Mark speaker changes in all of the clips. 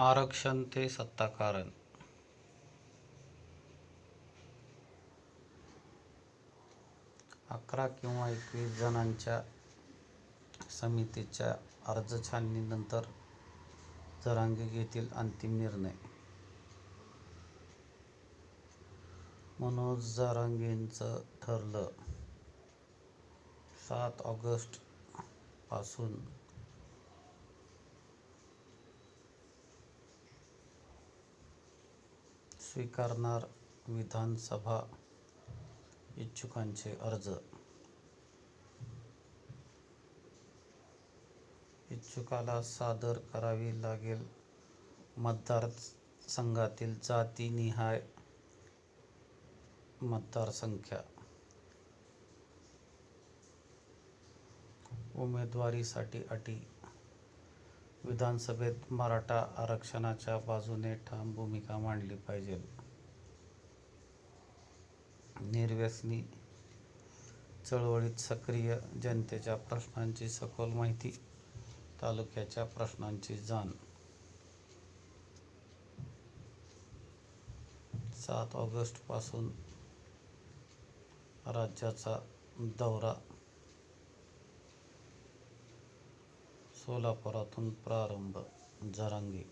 Speaker 1: आरक्षण ते सत्ताकारण. अकरा किंवा एकवीस जणांच्या समितीच्या अर्जछाननीनंतर जरांगे घेतील अंतिम निर्णय. मनोज जरांगेंचं ठरलं सात ऑगस्टपासून स्वीकारणार विधानसभा इच्छुकांचे अर्ज. इच्छुकाला सादर करावी लागेल. मतदारसंघातील जातीनिहाय मतदारसंख्या. उमेदवारीसाठी अटी विधानसभेत मराठा आरक्षणाच्या बाजूने ठाम भूमिका मांडली पाहिजे. निर्व्यसनी चळवळीत सक्रिय जनतेच्या प्रश्नांची सखोल माहिती तालुक्याच्या प्रश्नांची जाण. सात ऑगस्टपासून राज्याचा दौरा सोलापुरातून प्रारंभ जरांगे.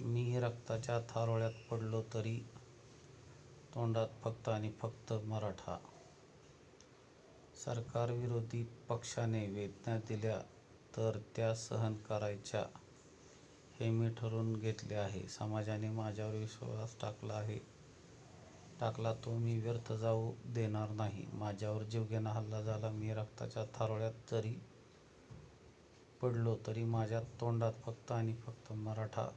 Speaker 1: मी रक्ताच्या थारोळ्यात पडलो तरी तोंडात फक्त आणि फक्त मराठा. सरकारविरोधी पक्षाने वेदना दिल्या तर त्या सहन करायच्या हे मी ठरवून घेतले आहे. समाजाने माझ्यावर विश्वास टाकला आहे. टाकला तो मी व्यर्थ जाऊ देणार नाही. माझ्यावर जीवघेणा हल्ला झाला. मी रक्ताच्या थारोळ्यात जरी पडलो तरी माझ्या तोंडात फक्त आणि फक्त मराठा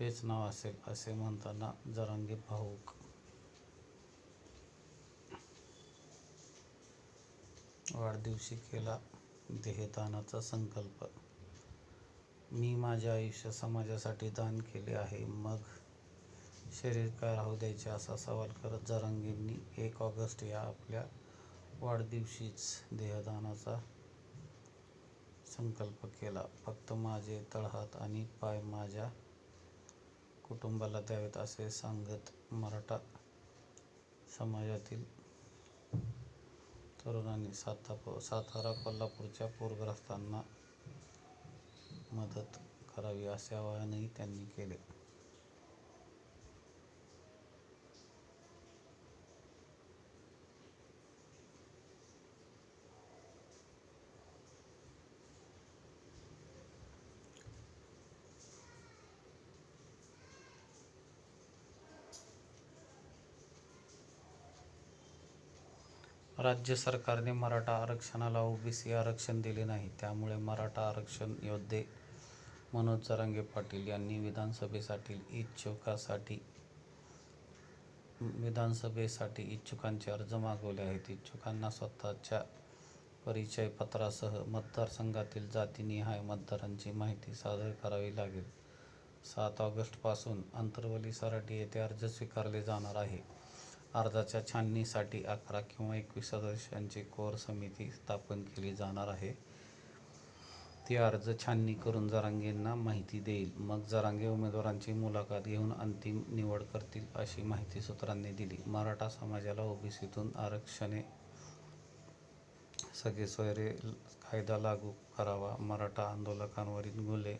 Speaker 1: हेच नाव असेल असे म्हणताना जरांगे भाऊक. वाढदिवशी केला देहदानाचा संकल्प. मी माझे आयुष्य समाजासाठी दान केले आहे. मग शरीर काय राहू द्यायचे असा सवाल करत जरांगेंनी एक ऑगस्ट या आपल्या वाढदिवशीच देहदानाचा संकल्प केला. फक्त माझे तळहात आणि पाय माझ्या कुटुंबाला द्यावेत असे सांगत मराठा समाजातील तरुणांनी साता सातारा कोल्हापूरच्या पूरग्रस्तांना मदत करावी असे आवाहनही त्यांनी केले. राज्य सरकारने मराठा आरक्षणाला ओबीसी आरक्षण दिले नाही. त्यामुळे मराठा आरक्षण योद्धे मनोज जरांगे पाटील यांनी विधानसभेसाठी इच्छुकासाठी विधानसभेसाठी इच्छुकांचे अर्ज मागवले आहेत. इच्छुकांना स्वतःच्या परिचय पत्रासह मतदारसंघातील जातीनिहाय मतदारांची माहिती सादर करावी लागेल. सात ऑगस्टपासून अंतरवली सराटी येथे अर्ज स्वीकारले जाणार आहे. अर्जाच्या छाननीसाठी अकरा किंवा एकवीस सदस्यांची कोर समिती स्थापन केली जाणार आहे. ती अर्ज छाननी करून जरांगेंना माहिती देईल. मग जरांगे उमेदवारांची मुलाखत घेऊन अंतिम निवड करतील अशी माहिती सूत्रांनी दिली. मराठा समाजाला ओबीसीतून आरक्षणे सगळे सोयरे कायदा लागू करावा. मराठा आंदोलकांवरील गुन्हे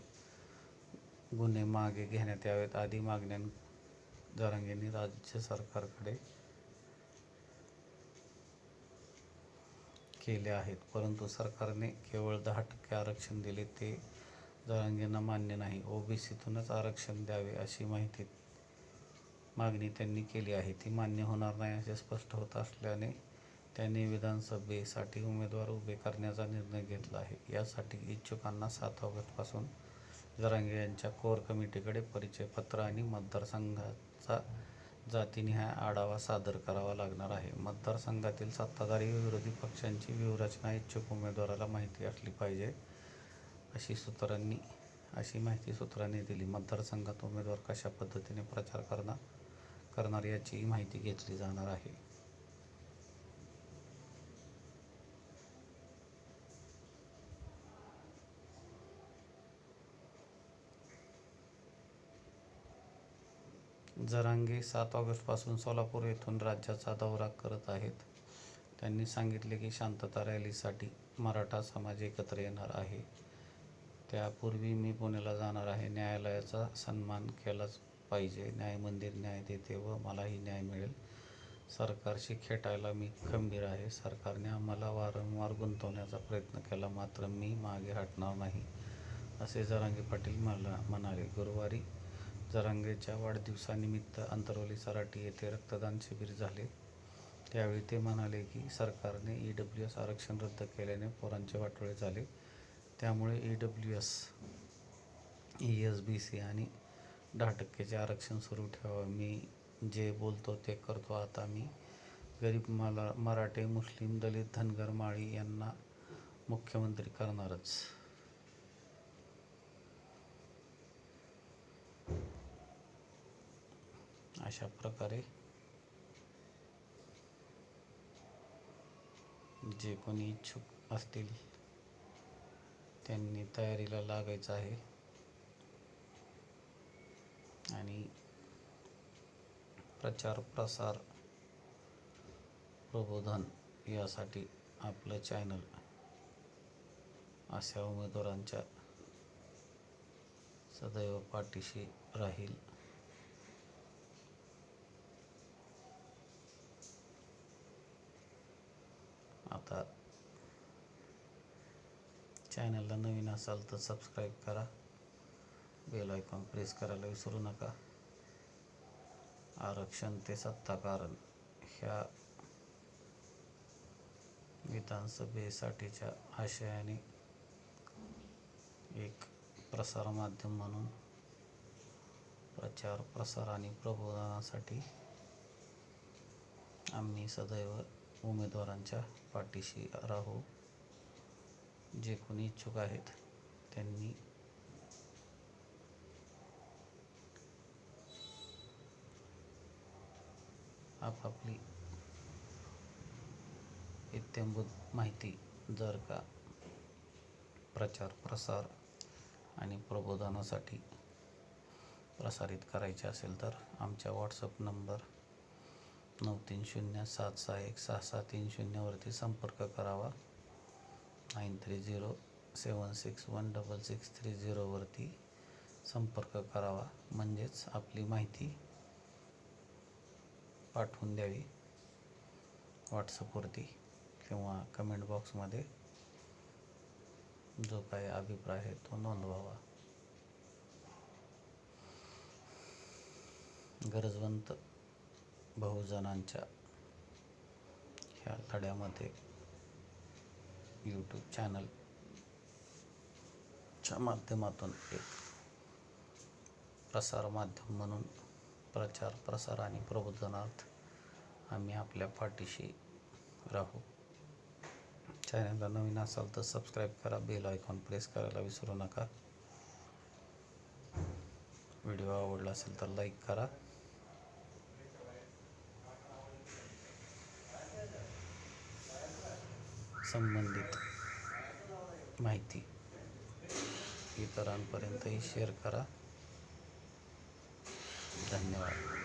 Speaker 1: गुन्हे मागे घेण्यात यावेत. आदी मागण्या जरांगेंनी राज्य सरकारकडे केले आहेत. परंतु सरकारने केवळ दहा टक्के आरक्षण दिले ते जरांगेंना मान्य नाही. ओबीसीतूनच आरक्षण द्यावे अशी माहिती मागणी त्यांनी केली आहे. ती मान्य होणार नाही असे स्पष्ट होत असल्याने त्यांनी विधानसभेसाठी उमेदवार उभे करण्याचा निर्णय घेतला आहे. यासाठी इच्छुकांना सात ऑगस्टपासून जरांगे यांच्या कोर कमिटीकडे परिचयपत्र आणि मतदारसंघाचा जातीनिहाय आढावा सादर करावा लागणार आहे. मतदारसंघातील सत्ताधारी व विरोधी पक्षांची व्यूहरचना इच्छुक उमेदवाराला माहिती असली पाहिजे अशी सूत्रांनी अशी माहिती सूत्रांनी दिली. मतदारसंघात उमेदवार कशा पद्धतीने प्रचार करणार करणार याचीही माहिती घेतली जाणार आहे. जरांगे सात ऑगस्टपासून सोलापूर येथून राज्याचा दौरा करत आहेत. त्यांनी सांगितले की शांतता रॅलीसाठी मराठा समाज एकत्र येणार आहे. त्यापूर्वी मी पुण्याला जाणार आहे. न्यायालयाचा सन्मान केलाच पाहिजे. न्याय मंदिर न्याय देते व मलाही न्याय मिळेल. सरकारशी खेटायला मी खंबीर आहे. सरकारने आम्हाला वारंवार गुंतवण्याचा प्रयत्न केला. मात्र मी मागे हटणार नाही असे जरांगे पाटील मला म्हणाले. गुरुवारी जरांगेच्या वाढदिवसानिमित्त अंतरवली सराटी येथे रक्तदान शिबिर झाले. त्यावेळी ते म्हणाले की सरकारने ई डब्ल्यू एस आरक्षण रद्द केल्याने पोरांचे वाटोळे झाले. त्यामुळे E W S E S B C आणि दहा टक्केचे आरक्षण सुरू ठेवावं. मी जे बोलतो ते करतो. आता मी गरीब मला मराठे मुस्लिम दलित धनगर माळी यांना मुख्यमंत्री करणारच. अशा प्रकारे जे कोणी इच्छुक असतील त्यांनी तयारीला लागायचं आहे. आणि प्रचार प्रसार प्रबोधन यासाठी आपलं चॅनल अशा उमेदवारांच्या सदैव पाठीशी राहील. आता चॅनलला नवीन असाल तर सबस्क्राईब करा. बेल आयकॉन प्रेस करायला विसरू नका. आरक्षण ते सत्ता कारण ह्या विधानसभेसाठीच्या आशयाने एक प्रसारमाध्यम म्हणून प्रचार प्रसार आणि प्रबोधनासाठी आम्ही सदैव उमेदवारांच्या पाठीशी राहू. जे कोणी इच्छुक आहेत त्यांनी आपापली इत्यंभूत माहिती जर का प्रचार प्रसार आणि प्रबोधनासाठी प्रसारित करायचे असेल तर आमच्या व्हॉट्सअप नंबर नऊ तीन शून्य सात सहा एक सहा सहा तीन शून्यवरती संपर्क करावा. Nine three zero seven six one double six three झिरोवरती संपर्क करावा. म्हणजेच आपली माहिती पाठवून द्यावी. व्हॉट्सअपवरती किंवा कमेंट बॉक्समध्ये जो काही अभिप्राय आहे तो नोंदवावा. गरजवंत बहुजनांच्या ह्या लढ्यामध्ये यूट्यूब चॅनलच्या माध्यमातून एक प्रसार माध्यम म्हणून प्रचार प्रसार आणि प्रबोधनार्थ आम्ही आपल्या पाठीशी राहू. चॅनलला नवीन असाल तर सबस्क्राईब करा बेल आयकॉन प्रेस करायला विसरू नका. व्हिडिओ आवडला असेल तर लाईक करा. संबंधित माहिती इतरांपर्यंतही शेअर करा. धन्यवाद.